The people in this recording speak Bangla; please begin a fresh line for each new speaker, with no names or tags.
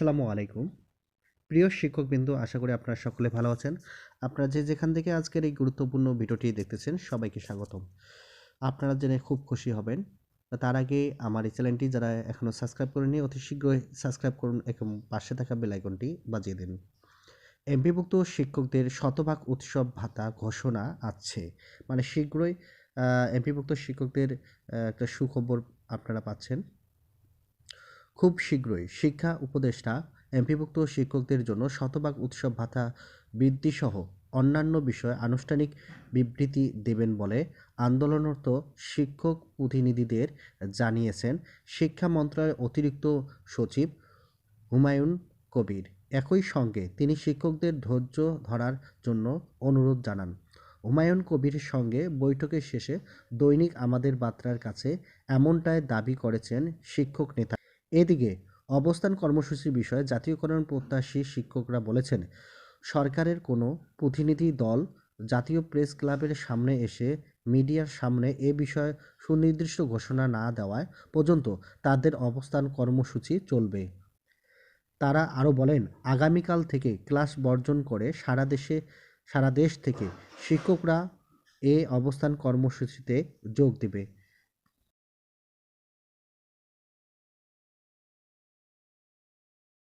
আসসালামু আলাইকুম। প্রিয় শিক্ষকবৃন্দ, আশা করি আপনারা সকলে ভালো আছেন। আপনারা যে যেখান থেকে আজকের এই গুরুত্বপূর্ণ ভিডিওটি দেখতেছেন, সবাইকে স্বাগতম। আপনারা জেনে খুব খুশি হবেন, তার আগে আমার এই চ্যানেলটি যারা এখনও সাবস্ক্রাইব করেনি অতি শীঘ্রই সাবস্ক্রাইব করুন এবং পাশে থাকা বেল আইকনটি বাজিয়ে দিন। এমপিভুক্ত শিক্ষকদের শতভাগ উৎসব ভাতা ঘোষণা আছে। মানে শীঘ্রই এমপিভুক্ত শিক্ষকদের একটা সুখবর আপনারা পাচ্ছেন। খুব শীঘ্রই শিক্ষা উপদেষ্টা, এমপিভুক্ত শিক্ষকদের জন্য শতভাগ উৎসব ভাতা বৃদ্ধিসহ অন্যান্য বিষয়ে আনুষ্ঠানিক বিবৃতি দেবেন বলে আন্দোলনরত শিক্ষক প্রতিনিধিদের জানিয়েছেন শিক্ষা মন্ত্রণালয়ের অতিরিক্ত সচিব হুমায়ুন কবির। একই সঙ্গে তিনি শিক্ষকদের ধৈর্য ধরার জন্য অনুরোধ জানান। হুমায়ুন কবির সঙ্গে বৈঠকের শেষে দৈনিক আমাদের বার্তার কাছে এমনটাই দাবি করেছেন শিক্ষক নেতা। এদিকে অবস্থান কর্মসূচির বিষয়ে জাতীয়করণ প্রত্যাশী শিক্ষকরা বলেছেন, সরকারের কোনো প্রতিনিধি দল জাতীয় প্রেস ক্লাবের সামনে এসে মিডিয়ার সামনে এ বিষয়ে সুনির্দিষ্ট ঘোষণা না দেওয়ায় পর্যন্ত তাদের অবস্থান কর্মসূচি চলবে। তারা আরও বলেন, আগামীকাল থেকে ক্লাস বর্জন করে সারা দেশে, সারা দেশ থেকে শিক্ষকরা এ অবস্থান কর্মসূচিতে যোগ দেবে।